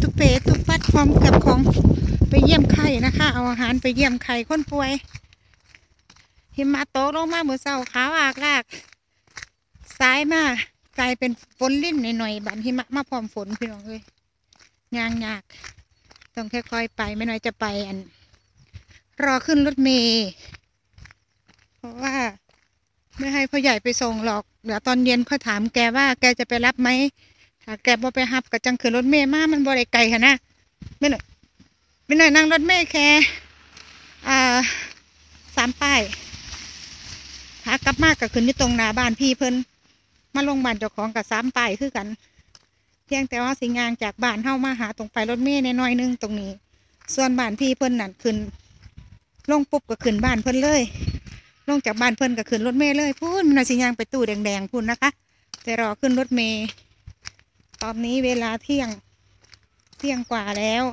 ตุเปตุปัดพร้อมกับของไปเยี่ยมไข่นะคะ เอาอาหารไปเยี่ยมไข่คนป่วยหิมะตกลงมาเมื่อเช้าขาวอากลากสายมากลายเป็นฝนลิ่นหน่อยๆบันหิมะมาพร้อมฝนพี่น้องเอ้ยยางยากต้องค่อยๆไปไม่น้อยจะไปอัน รอขึ้นรถเมย์เพราะว่าไม่ให้พ่อใหญ่ไปส่งหรอก เดี๋ยวตอนเย็นค่อยถามแกว่าแกจะไปรับไหม ถ้าแกบ่ไปรับก็จังขึ้นรถเมย์มามันบ่ได้ไกลค่ะนะไม่หน่อยไม่หน่อยนั่งรถเมย์แค่อ่าสามป้ายหากลับมากก็ขึ้นที่ตรงหน้าบ้านพี่เพิ่นมาลงบ้านเจ้าของกับสามป้ายคือกันเพียงแต่ว่าสิงางจากบ้านเฮามาหาตรงไปรถเมย์น้อยนึงตรงนี้ ส่วนบ้านพี่เพิ่นนั่นขึ้นลงปุ๊บก็ขึ้นบ้านเพิ่นเลย ลงจากบ้านเพิ่นก็ขึ้นรถเมล์เลยพูนมันสิยางไปตู้แดงๆพูนนะคะ แต่รอขึ้นรถเมล์ ตอนนี้เวลาเที่ยง เที่ยงกว่าแล้ว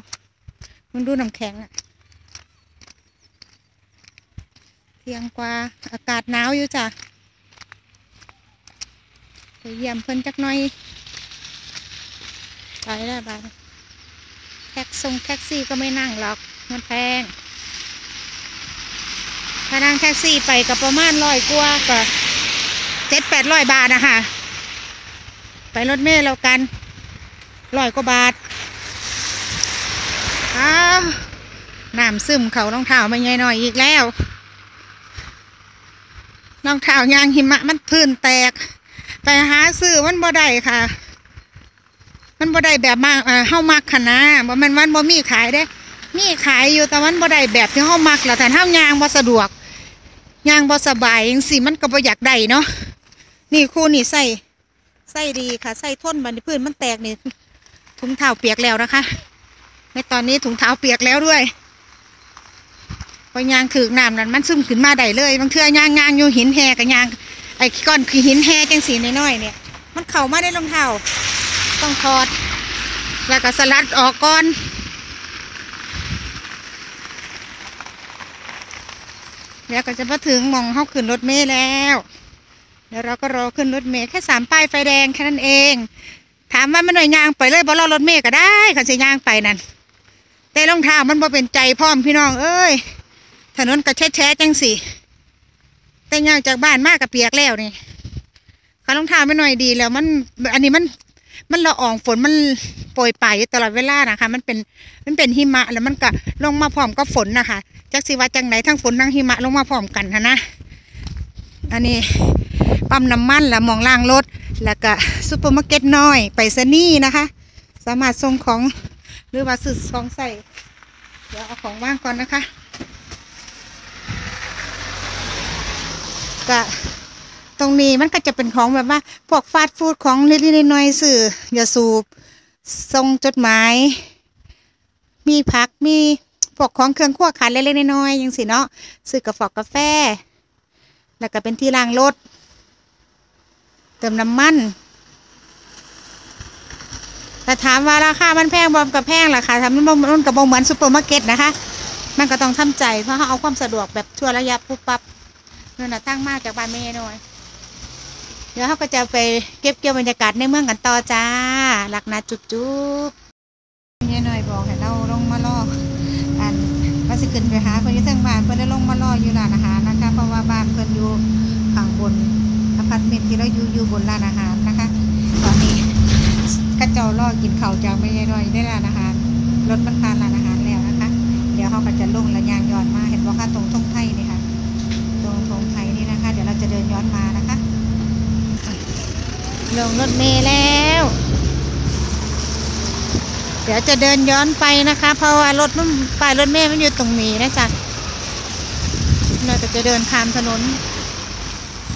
มึงดูน้ำแข็งอะเที่ยงกว่า อากาศหนาวอยู่จ้ะไปเยี่ยมเพิ่นจักหน่อย ไปแล้วบ้านแท็กซงแท็กซี่ก็ไม่นั่งหรอก มันแพงถ้านั่งแท็กซี่ไปก็ประมาณร้อยกว่าก็เจ็ดแปดร้อยบาทนะคะไปรถเมล์แล้วกัน ร้อยกว่าบาทอ้าวน้ำซึมเขารองเท้าไม่ใหญ่หน่อยอีกแล้วรองเท้ายางหิมะมันพื้นแตก ไปหาซื้อมันบ่ได้ค่ะ มันบ่ได้แบบมากเอ่อเฮามักขนาดบ่มันวันบ่มีขายเด้ มีขายอยู่แต่มันบ่ได้แบบที่เฮามักแล้วแต่เฮายางบ่สะดวกยางบ่สบายจังสิมันก็บ่อยากได้เนาะนี่คู่นี่ใส่ใส่ดีค่ะใส่ทนบันพื้นมันแตกนี่ ถุงเท้าเปียกแล้วนะคะในตอนนี้ถุงเท้าเปียกแล้วด้วยพอยางคือน้ำนั้นมันซึมขึ้นมาได้เลยบางเทื่อยางยางอยู่หินแหกับยางไอ้ก้อนคือหินแหจังสีน้อยๆเนี่ย มันเข้ามาได้รองเท้าต้องถอด แล้วก็สลัดออกก่อนแล้วก็จะมาถึงมองเฮาขึ้นรถเมล์แล้วเดี๋ยวเราก็รอขึ้นรถเมล์แค่สามป้ายไฟแดงแค่นั้นเอง ถามว่ามันหน่อยยางไปเลยบ่รอรถเมล์ก็ได้คันสิยางไปนั่นแต่รองเท้ามันบ่เป็นใจพร้อมพี่น้อง เอ้ยถนนก็แช่แช่จังสิแต่ยางจากบ้านมากกับเปียกแล้วนี่ขารองเท้าไม่หน่อยดีแล้วมัน อันนี้มัน มันละอองฝนมันโปรยปลายตลอดเวลานะคะ มันเป็นมันเป็นหิมะแล้วมันก็ลงมาพร้อมกับฝนนะคะจักสิว่าจังไหนทั้งฝนทั้งหิมะลงมาพร้อมกันค่ะนะอันนี้ปั๊มน้ำมันและหมองล่างรถ แล้วก็ซูเปอร์มาร์เก็ตน้อยไปซนี่นะคะ สามารถส่งของหรือว่าซื้อของใส่ เดี๋ยวเอาของว่างก่อนนะคะก็ตรงนี้มันก็จะเป็นของแบบว่าพวกฟาสต์ฟู้ดของเล็กๆน้อยๆสื่ออย่าสูบส่งจดหมาย มีผักมีพวกของเครื่องครัวขาดเล็กๆน้อยๆยังสิเนาะซื้อกาแฟกาแฟ แล้วก็เป็นที่ล้างรถ ติมน้ำมันแต่ถามว่าราคามันแพงบอมกับแพงราคาทำมันบ่มันกับบเหมือนซูเปอร์มาร์เก็ตนะคะ มันก็ต้องทำใจเพราะเขาเอาความสะดวกแบบชั่วระยะปุ๊บปั๊บนั่นน่ะตั้งมากจากบ้านแม่น้อย เดี๋ยวเขาก็จะไปเก็บเกี่ยวบรรยากาศในเมืองกันต่อจ้า หลักนะจุ๊บจุ๊บแม่น้อยบอกให้เราลงมาล่ออันว่าสิขึ้นไปหาเพิ่นอยู่เทิงบ้านเพิ่นได้ลงมาล่ออยู่ร้านอาหารนะคะ เพราะว่าบ้านเพิ่อนอยู่ข้างบน พาร์ตเมนต์ที่เราอยู่อยู่บนร้านอาหารนะคะ ตอนนี้กระเจ้าล่อกินเข้าจากแม่น้อยได้ร้านอาหารรถมันผ่านร้านอาหารแล้วนะคะ เดี๋ยวเขาก็จะลงระยางย้อนมาเห็นว่าค่ะตรงทงไทยนี่ค่ะ ตรงทงไทยนี่นะคะ เดี๋ยวเราจะเดินย้อนมานะคะ ลงรถเมล์แล้วเดี๋ยวจะเดินย้อนไปนะคะ เพราะว่ารถมันป้ายรถเมล์มันอยู่ตรงนี้นะจ๊ะเราจะเดินข้ามถนน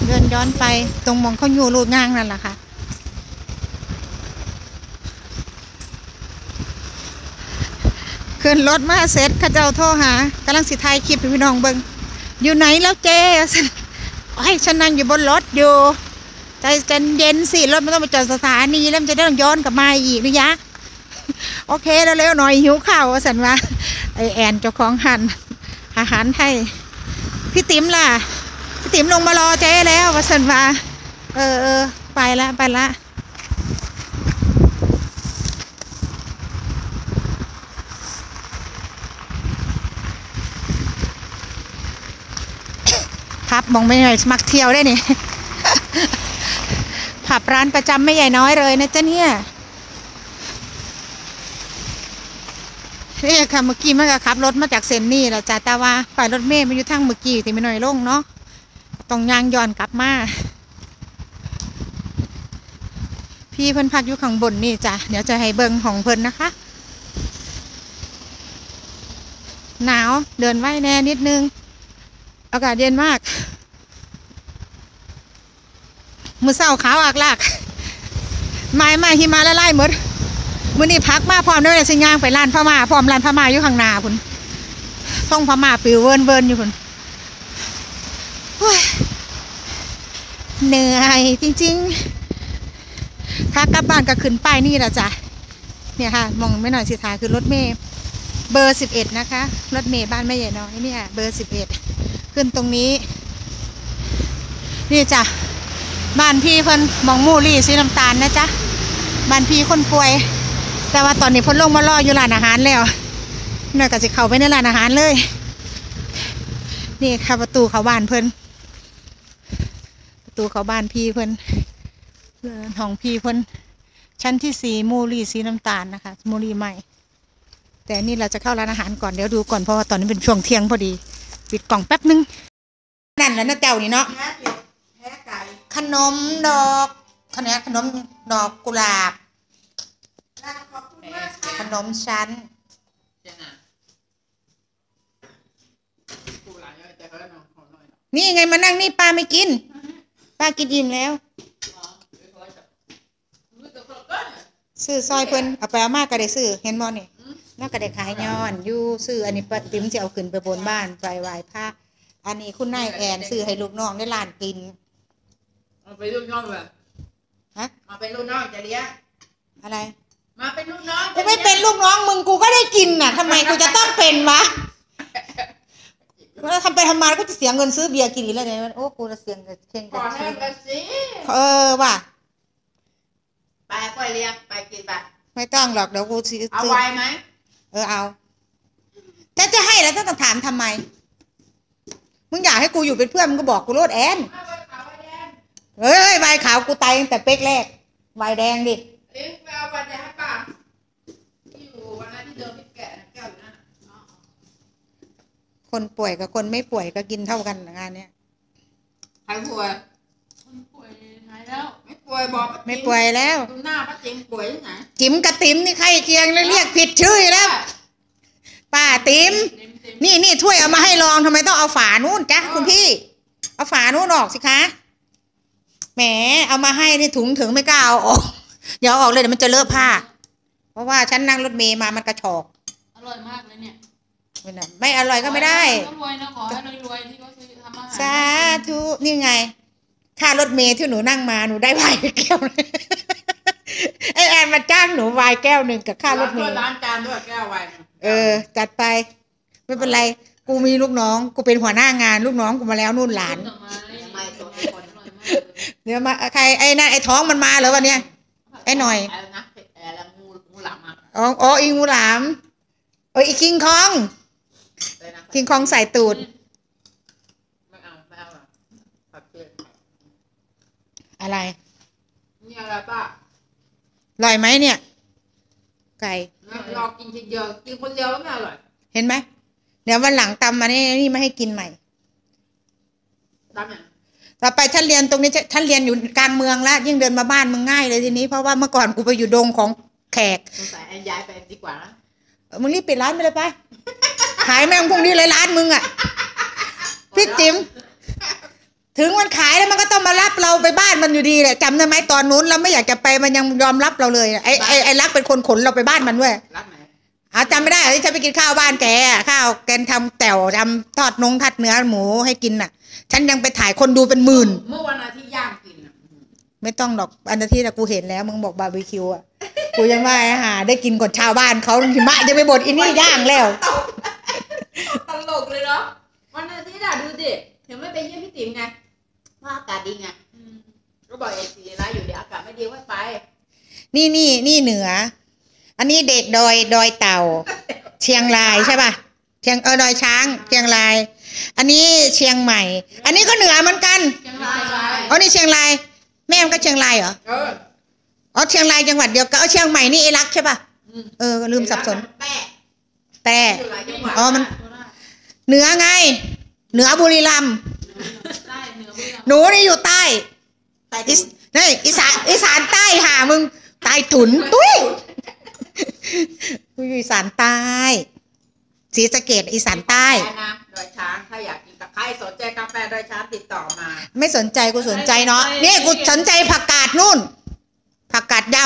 เดินย้อนไปตรงมองเขาอยู่รูดง่างนั่นแหละค่ะ ขึ้นรถมาเสร็จข้าเจ้าโทรหากำลังสิถ่ายคลิปพี่น้องเบิงอยู่ไหนแล้วเจ๊ไอ้ฉันนั่งอยู่บนรถอยู่ใจใจเย็นสิรถไมันต้องไปจอดสถานีแล้วจะได้ต้องย้อนกลับมาอีกนะยะ โอเคแล้วเร็วหน่อยหิวข้าวสันว่าไอแอนเจ้าของหันอาหารไทยพี่ติ๋มล่ะ ติ๋มลงมารอเจ๊แล้วก็สันมาเออเออไปละไปละพับมองไม่เลยมักเที่ยวได้นี่ผับร้านประจำไม่ใหญ่น้อยเลยนะเจ๊ะเนี่ยนี่ค่ะเมื่อกี้มันก็ขับรถมาจากเซนนี่แหละจ้าแต่ว่าฝ่ายรถเมย์มันอยู่ทางเมื่อกี้ที่ไม่หน่อยลงเนาะ ต้องยางย้อนกลับมาพี่เพิ่นพักอยู่ข้างบนนี่จ้ะเดี๋ยวจะให้เบิงของเพิ่นนะคะ หนาวเดินไหวแน่นิดนึง อากาศเย็นมาก มือเศร้าขาวอากลากไม้ไม้หิมาละลายหมดมื้อนี้พักมาพร้อมด้วยสิย่างไปร้านพม่าพร้อมร้านพม่าอยู่ข้างหน้าพุ่นท่องพม่าปิวเวินเวินอยู่พุ่นโอ้ย เหนื่อยจริงๆถ้ากลับบ้านก็ขึ้นป้ายนี่แหละจ้ะเนี่ยค่ะ มองไม่หน่อยสิทาคือรถเมย์เบอร์สิบเอ็ดนะคะ รถเมย์บ้านแม่ใหญ่น้อยเนี่ย เบอร์สิบเอ็ดขึ้นตรงนี้ นี่จ้ะบ้านพี่เพิ่นมองมูรี่สีน้ำตาลนะจ๊ะบ้านพี่คนป่วย แต่ว่าตอนนี้เพิ่นลงมารออยู่ร้านอาหารแล้วน่าก็จะเข้าไปในร้านอาหารเลย นี่ค่ะประตูเขาบ้านเพิ่น ตูเขาบ้านพี่เพิ่นเรือนของพี่เพิ่นชั้นที่สี่มูรีสีน้ำตาลนะคะมูรีใหม่ แต่นี่เราจะเข้าร้านอาหารก่อนเดี๋ยวดูก่อนเพราะว่าตอนนี้เป็นช่วงเที่ยงพอดี ปิดกล่องแป๊บนึงนั่นแล้วนะเจ้านี่เนาะขนมดอกขนมขนมดอกกุหลาบขนมชั้นนี่ไงมานั่งนี่ป้าไม่กิน ป้ากินอิ่มแล้ว Ja, vi får äta. Du vet vad klockan är? ซื้อซอยเพิ่นเอาไปเอามากก็ได้ซื้อเห็นบ่นี่ Mm. น่าก็ได้ขายย้อนอยู่ซื้ออันนี้ป้าติ๋มจะเอาขึ้นไปบนบ้านไปไหว้พระอันนี้คุณนายแอนซื้อให้ลูกน้องได้ร้านกินมาเป็นลูกน้องเลยฮะมาเป็นลูกน้องจะเลี้ยงอะไร มาเป็นลูกน้องกูไม่เป็นลูกน้องมึงกูก็ได้กินน่ะทำไมกูจะต้องเป็นวะ แล้วทำไปทำมาก็จะเสียเงินซื้อเบียร์กินอีกแล้วเนี่ยโอ้กูจะเสียเงินเข่งขกัอบให้กันสิเออว่ะไปก็เลี้ยงไปกินไปไม่ต้องหรอกเดี๋ยวกูซื้อเอาซื้อไว้ไหมเออเอาแต่จะให้แล้วต้องถามทำไมมึงอยากให้กูอยู่เป็นเพื่อนมึงก็บอกกูโลดแอนเอาไว้ขาวไว้แดงเฮ้ยใบขาวกูตายตั้งแต่เป๊กแรกใบแดงดิเลี้ยงไปเอาไว้แดงให้ป้าที่อยู่วันนั้นที่เดิมที่แกะน่ะแก้วอยู่นั่นน่ะอ๋อ คนป่วยกับคนไม่ป่วยก็กินเท่ากันงานเนี้ยใครป่วยคนป่วยหายแล้ว ไม่ป่วยบอกป้าไม่ติ๋ป่วยแล้วดูหน้าป้าติ๋มป่วยที่ไหนจิ๋มกับติ๋มนี่ใครเคียงแล้วเรียกผิดชื่อแล้วป้าติ๋มติ๋มติ๋มนี่นี่ถ้วยเอามาให้ลองทำไมต้องเอาฝานู่นจ๊ะคุณพี่ เอาฝานู่นออกสิคะแหมเอามาให้นี่ถุงถึงไม่กล้าเอาออกอย่าเอาออกเลยเดี๋ยวมันจะเลอะผ้า เพราะว่าฉันนั่งรถเมย์มามันกระชอก อร่อยมากเลยเนี่ย ไม่น่ะไม่อร่อยก็ไม่ได้ต้องรวยนะขอให้รวยๆที่เขาซื้อทำอาหารสาธุนี่ไงค่ารถเมย์ที่หนูนั่งมาหนูได้ไวน์ไปแก้วหนึ่งไอแอนมาจ้างหนูไวน์แก้วหนึ่งกับค่ารถเมช่วยย์ล้างจานด้วยแก้วไวน์เออ จัดไป ไม่เป็นไรกูมีลูกน้องกูเป็นหัวหน้างาน ลูกน้องกูมาแล้วนู่นหลานดอกไม้ไม่ตัวอนี้คนร่อยมากเลยเดี๋ยวมาใครไอ้นั่นไอ้ท้องมันมาเหรอวันเนี้ยไอ้หน่อยอะไรนะอะไรงูงูหลามอะอ๋ออ๋ออีงูหลามเอออีคิงคอง อะไรนะคิงคองใส่ตูด ไม่เอาไม่เอาอะผักเผือกอะไรนี่อะไรป้าอร่อยไหมเนี่ย ไก่รอกินทีเดียวกินคนเดียวก็ไม่อร่อย เห็นไหมเดี๋ยววันหลังตำมานี่นี่ไม่ให้กินใหม่ดำอย่างต่อไปฉันเรียนตรงนี้ฉันเรียนอยู่กลางเมืองแล้วยิ่งเดินมาบ้านมึงง่ายเลยทีนี้เพราะว่าเมื่อก่อนกูไปอยู่ดงของแขกสงสัยแอนย้ายไปดีกว่านะเออ มึงรีบปิดร้านไปเลยไป ขายแม่งพรุ่งนี้เลยร้านมึงอะ พี่จิ๋มถึงวันขายแล้วมันก็ต้องมารับเราไปบ้านมันอยู่ดีแหละจำได้ไหมตอนนู้นเราไม่อยากจะไปมันยังยอมรับเราเลยไอ้ไอ้ไอ้รักเป็นคนขนเราไปบ้านมันด้วยรักไหนเอาจำไม่ได้เหรอที่ฉันไปกินข้าวบ้านแกอะข้าวแกนทำแจ่วทำทอดนงทัดเนื้อหมูให้กินน่ะ ฉันยังไปถ่ายคนดูเป็นหมื่น เมื่อวันอาทิตย์ย่างกินอะไม่ต้องหรอกอันนั้นที่น่ะกูเห็นแล้ว มึงบอกบาร์บีคิวอะ กูยังว่าอาหารได้กินก่อนชาวบ้านเขาหิมะจะไปบดอินนี่ย่างแล้ว ตลกเลยเนาะวันอาทิตย์อะดูดิถึงไม่ไปเยี่ยมพี่ติ๋มไงว่าอากาศดีไงอืมก็บอกเอซีร้ายอยู่เดี๋ยวอากาศไม่ดีไม่ไป นี่นี่นี่เหนือ อันนี้เด็กดอยดอยเต่า เชียงรายใช่ป่ะเชียงเออดอยช้าง เชียงราย อันนี้เชียงใหม่ อันนี้ก็เหนือเหมือนกันเชียงรายอ๋อนี่เชียงราย แม่มันก็เชียงรายเหรอเอออ๋อเชียงรายจังหวัดเดียวกันอ๋อเชียงใหม่นี่เอรักใช่ป่ะอืมเออลืมสับสน แปะแต่อยู่หลายจังหวัดอ๋อมันโคราชเหนือไง เหนือบุรีรัมย์ใต้เหนือบุรีรัมย์หนูนี่อยู่ใต้แต่อีสนี่อีสานอีสานใต้หามึงใต้ถุนตุ้ยกูอยู่อีสานใต้ศรีสะเกดอีสานใต้แปะนะโดยช้างถ้าอยากกินตะไคร้สนใจกาแฟโดยช้างติดต่อมา ไม่สนใจกูสนใจเนาะนี่กูสนใจผักกาดนู่น ผักกาดด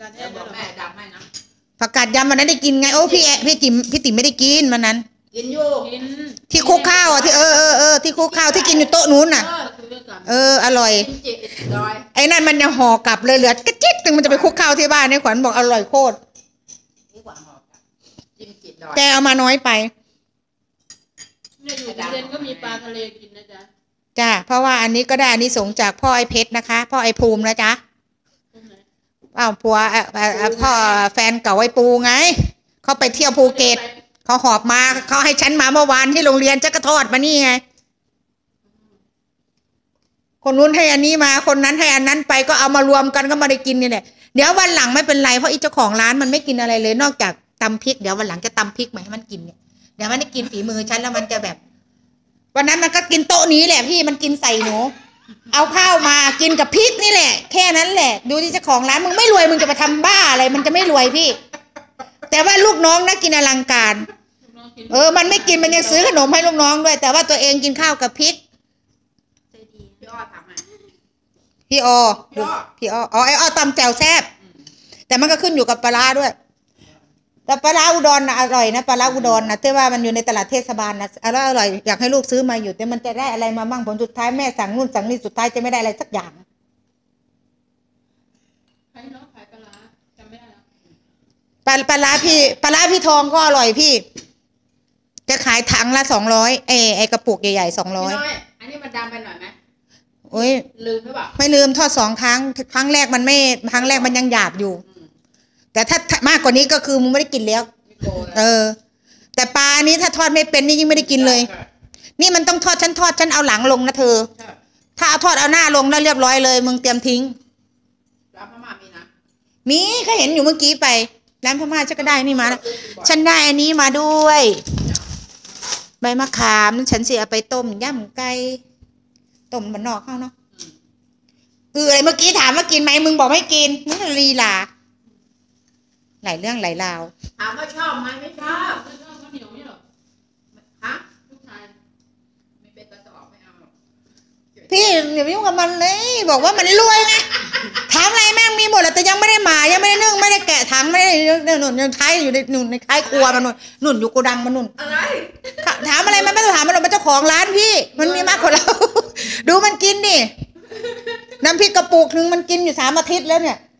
การเทเดี๋ยวศบอกแม่แม่ดำให้นะำผักกาดดำวันนั้นได้กินไงโอ้พี่แอะพี่ติ๋มพี่ติ๋มไม่ได้กินวันนั้น กินอยู่กินที่คลุกข้าวอะที่เออเออเออที่คลุกข้าวที่กินอยู่โต๊ะนู้นน่ะ เออคุยด้วยกันเอออร่อย กินจิตดอยไอ้นั่นมันยังห่อกลับเลยเหลือกระจิ๊ดหนึงมันจะไปคลุกข้าวที่บ้านเนี่ยขวัญบอกอร่อยโคตรนี่กว่าหอกอะจิ้มจิตดอยแกเอามาน้อยไปเนี่ยอยู่ที่เรนก็มีปลาทะเลกินนะจ๊ะ จ้าเพราะว่าอันนี้ก็ได้อันนี้สงส์จากพ่อไอ้เพชรนะคะ พ่อไอ้ภูมินะจ๊ะตรงไหน อ้าวผัวเอ่อเอ่อเอ่อพ่อแฟนเก่าไอ้ปูไงเขาไปเที่ยวภูเก็ตเขาหอบมาเขาให้ฉันมาเมื่อวานที่โรงเรียนจะกระทอดมานี่ไง คนนู้นให้อันนี้มา คนนั้นให้อันนั้นไปก็เอามารวมกันก็มาได้กินนี่แหละเดี๋ยววันหลังไม่เป็นไรเพราะอีเจ้าของร้านมันไม่กินอะไรเลย นอกจากตำพริกเดี๋ยววันหลังจะตำพริกมาให้มันกินเนี่ยเดี๋ยวมันได้กินฝีมือฉันแล้วมันจะแบบ วันนั้นมันก็กินโต๊ะนี้แหละพี่มันกินใส่หนู เอาข้าวมากินกับพริกนี่แหละ แค่นั้นแหละ ดูที่เจ้าของร้านมึงไม่รวยมึงจะไปทำบ้าอะไรมันจะไม่รวยพี่ แต่ว่าลูกน้องนะกินอลังการ เออ มันไม่กินมันยังซื้อขนมให้ลูกน้องด้วย แต่ว่าตัวเองกินข้าวกับพริกพี่อ้อทำให้พี่ออพี่อ้อพี่อออ๋อไอออตำแจ่วแซ่บแต่มันก็ขึ้นอยู่กับปลาด้วย แต่ปลาร้าอุดรนะอร่อยนะปลาร้าอุดรนะที่ว่ามันอยู่ในตลาดเทศบาลนะอร่อยอร่อยอยากให้ลูกซื้อมาอยู่ แต่มันจะได้อะไรมาบ้างผลสุดท้ายแม่สั่งนู่นสั่งนี่สุดท้ายจะไม่ได้อะไรสักอย่างใครเนาะขายปลาร้าจำไม่ได้แล้วปลาปลาร้าพี่ปลาร้าพี่ทองก็อร่อยพี่ จะขายถังละสองร้อยไอไอกระปุกใหญ่ๆสองร้อยพี่น้อยอันนี้มันดำไปหน่อยไหมโอ้ยลืมหรือเปล่าไม่ลืมทอดสองครั้ง ครั้งแรกมันไม่ครั้งแรกมันยังหยาบอยู่อืม แต่ถ้าถ้ามากกว่านี้ก็คือมึงไม่ได้กินแล้วไม่โกงเออ แต่ปลานี้ถ้าทอดไม่เป็นนี่ยิ่งไม่ได้กินเลย นี่มันต้องทอดฉันทอดฉันเอาหลังลงนะเธอใช่ถ้าเอาทอดเอาหน้าลงแล้วเรียบร้อยเลย มึงเตรียมทิ้งร้านพม่ามีนะ มีก็เห็นอยู่เมื่อกี้ไปร้านพม่าฉันก็ได้นี่มาแล้วฉันได้อันนี้มาด้วย ใบมะขาม ฉันเสียไปต้มย่ำไก่ต้มมันนอกข้างเนาะเอออะไรเมื่อกี้ถามว่ากินไหมมึงบอกไม่กินนี่ลีลา หลายเรื่องหลายราว ถามว่าชอบไหมไม่ชอบเพื่อนชอบข้าวเหนียวนี่เหรอฮะลูกชายไม่เป็นกระสอบไม่เอาหรอกพี่อย่าไปยุ่งกับมันเลย บอกว่ามันรวยไงถามอะไรแม่งมีหมดแหละแต่ยังไม่ได้หมายังไม่ได้นึ่งไม่ได้แกะถังไม่ได้เนี่ยหนุนยังท้ายอยู่ในหนุนในท้ายครัวมันหนุนหนุนอยู่โกดังมันหนุนอะไรถามอะไรมันไม่ต้องถามมันหรอกมันเจ้าของร้านพี่ มันมีมากกว่าเราดูมันกินดิน้ำพริกกระปุกหนึ่งมันกินอยู่สามอาทิตย์แล้วเนี่ยไ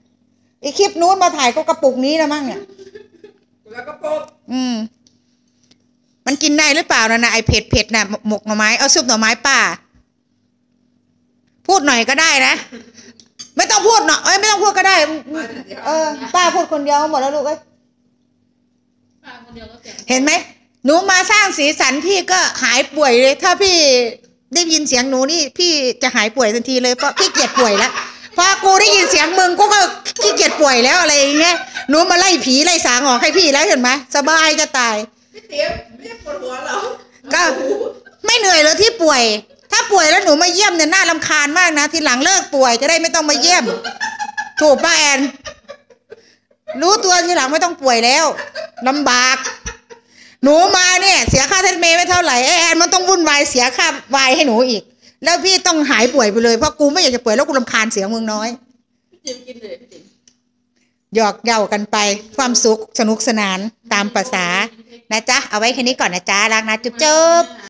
อคลิปนู้นมาถ่ายก็กระปุกนี้แล้วมั้งเนี่ยแล้วก็โป๊กอืม มันกินได้หรือเปล่านะนะไอเผ็ดเผ็ดน่ะหมกหน่อไม้เอาซุปหน่อไม้ป่า พูดหน่อยก็ได้นะ ไม่ต้องพูดเนาะเอ้ยไม่ต้องพูดก็ได้ เออ ป้าพูดคนเดียวหมดแล้วลูกเอ้ยป้าคนเดียวก็เก่งเห็นไหมหนูมาสร้างสีสันพี่ก็หายป่วยเลย ถ้าพี่ได้ยินเสียงหนูนี่ พี่จะหายป่วยทันทีเลยเพราะพี่เกียจป่วยแล้ว พอกูได้ยินเสียงมึงกูก็ขี้เกียจป่วยแล้วอะไรอย่างเงี้ยหนูมาไล่ผีไล่สางออกให้พี่แล้วเห็นไหมสบายจะตายพี่เตี๋ยไม่ได้ปวดหัวเหรอก็ไม่เหนื่อยเลยที่ป่วย ถ้าป่วยแล้วหนูมาเยี่ยมเนี่ยน่ารำคาญมากนะทีหลังเลิกป่วยจะได้ไม่ต้องมาเยี่ยม ถูกป้าแอนรู้ตัวทีหลังไม่ต้องป่วยแล้วลำบาก หนูมาเนี่ย เสียค่าเทนเมย์ไม่เท่าไหร่ไอแอนมันต้องวุ่นวายเสียค่าวายให้หนูอีก แล้วพี่ต้องหายป่วยไปเลยเพราะกูไม่อยากจะป่วยแล้วกูรำคาญเสียงมึงน้อยพี่ติ๋มกินเลยพี่ติ๋มหยอกเย้ากันไปความสุขสนุกสนานตามภาษานะจ๊ะเอาไว้แค่นี้ก่อนนะจ๊ะรักนะจุ๊บจุ๊บ